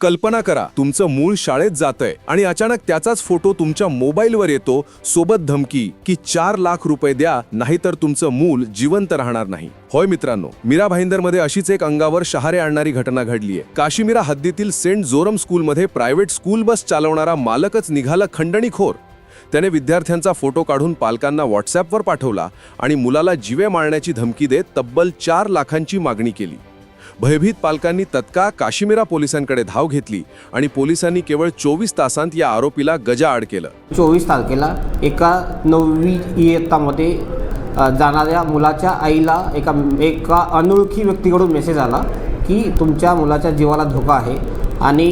कल्पना करा तुमचं मूळ शाळेत जातंय आणि अचानक त्याचाच फोटो तुमच्या मोबाईलवर येतो सोबत धमकी की चार लाख रुपये द्या नाहीतर तुमचं मूल जिवंत राहणार नाही. होय मित्रांनो मीरा भाईंदरमध्ये अशीच एक अंगावर शहारे आणणारी घटना घडलीय काश्मीरा हद्दीतील सेंट जोरम स्कूलमध्ये प्रायव्हेट स्कूल बस चालवणारा मालकच निघाला खंडणीखोर. त्याने विद्यार्थ्यांचा फोटो काढून पालकांना व्हॉट्सॲपवर पाठवला आणि मुलाला जिवे मारण्याची धमकी देत तब्बल चार लाखांची मागणी केली. भयभीत पालकांनी तत्काळ काश्मीरा पोलिसांकडे धाव घेतली आणि पोलिसांनी केवळ चोवीस तासांत या आरोपीला गजाआड केलं. चोवीस तारखेला एका नववी इयत्तामध्ये जाणाऱ्या मुलाच्या आईला एका एका अनोळखी व्यक्तीकडून मेसेज आला की तुमच्या मुलाच्या जीवाला धोका आहे आणि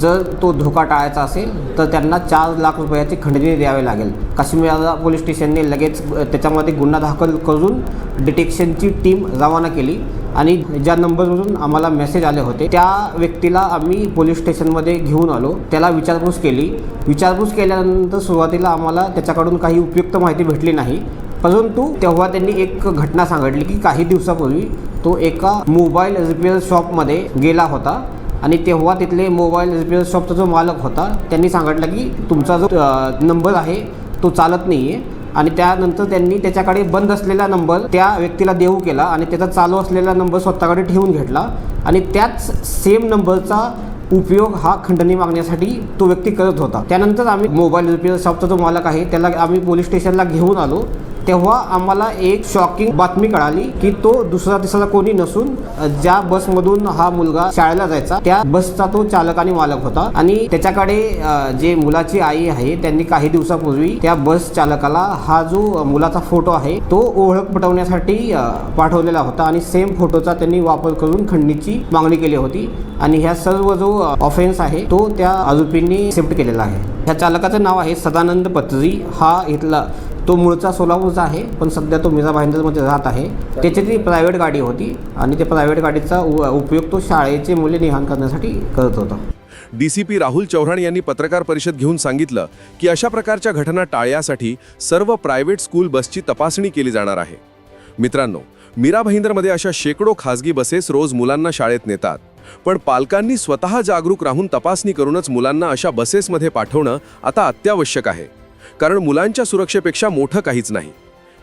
जर तो धोका टाळायचा असेल तर त्यांना चार लाख रुपयाची खंडणी द्यावे लागेल. काश्मीरला पोलीस स्टेशनने लगेच त्याच्यामध्ये गुन्हा दाखल करून डिटेक्शनची टीम रवाना केली. आणि ज्या नंबरवरून आम्हाला मेसेज आले होते त्या व्यक्तीला आम्ही पोलीस स्टेशनमध्ये घेऊन आलो. त्याला विचारपूस केली. विचारपूस केल्यानंतर सुरुवातीला आम्हाला त्याच्याकडून काही उपयुक्त माहिती भेटली नाही. परंतु तेव्हा त्यांनी एक घटना सांगितली की काही दिवसापूर्वी तो एका मोबाईल रिपेअर शॉपमध्ये गेला होता आणि तेव्हा तिथले मोबाईल रिपेअर शॉपचा जो मालक होता त्यांनी सांगितलं की तुमचा जो नंबर आहे तो चालत नाही आहे आणि त्यानंतर त्यांनी त्याच्याकडे बंद असलेला नंबर त्या व्यक्तीला देऊ केला आणि त्याचा चालू असलेला नंबर स्वतःकडे ठेवून घेतला. आणि त्याच सेम नंबरचा उपयोग हा खंडणी मागण्यासाठी तो व्यक्ती करत होता. त्यानंतर आम्ही मोबाईल रिपेअर शॉपचा जो मालक आहे त्याला आम्ही पोलीस स्टेशनला घेऊन आलो. तेव्हा आम्हाला एक शॉकिंग बातमी कळाली की तो दुसरा तिसरा कोणी नसून ज्या बसमधून हा मुलगा शाळेला जायचा त्या बसचा तो चालक आणि मालक होता. आणि त्याच्याकडे जे मुलाची आई आहे त्यांनी काही दिवसापूर्वी त्या बस चालकाला हा जो मुलाचा फोटो आहे तो ओळख पटवण्यासाठी पाठवलेला होता. आणि सेम फोटोचा त्यांनी वापर करून खंडणीची मागणी केली होती. आणि ह्या सर्व जो ऑफेन्स आहे तो त्या आरोपींनी एक्सेप्ट केलेला आहे. ह्या चालकाचं नाव आहे सदानंद पत्री हा इथला तो मूळचा सोलापूरचा आहे पण सध्या तो मिरा भाईंदरमध्ये राहत आहे. त्याची ती प्रायव्हेट गाडी होती आणि त्या प्रायव्हेट गाडीचा उ- उपयोग तो शाळेचे मूल्य निहान करण्यासाठी करत होता. डीसीपी राहुल चव्हाण यांनी पत्रकार परिषद घेऊन सांगितलं की अशा प्रकारच्या घटना टाळण्यासाठी सर्व प्रायव्हेट स्कूल बसची तपासणी केली जाणार आहे. मित्रांनो मीरा भाईंदरमध्ये अशा शेकडो खासगी बसेस रोज मुलांना शाळेत नेतात. पण पालकांनी स्वतः जागरूक राहून तपासणी करूनच मुलांना अशा बसेसमध्ये पाठवणं आता अत्यावश्यक आहे. कारण मुलांच्या सुरक्षेपेक्षा मोठं काहीच नाही.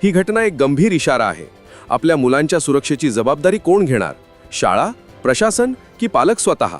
ही घटना एक गंभीर इशारा आहे. आपल्या मुलांच्या सुरक्षेची जबाबदारी कोण घेणार? शाळा प्रशासन की पालक स्वतः?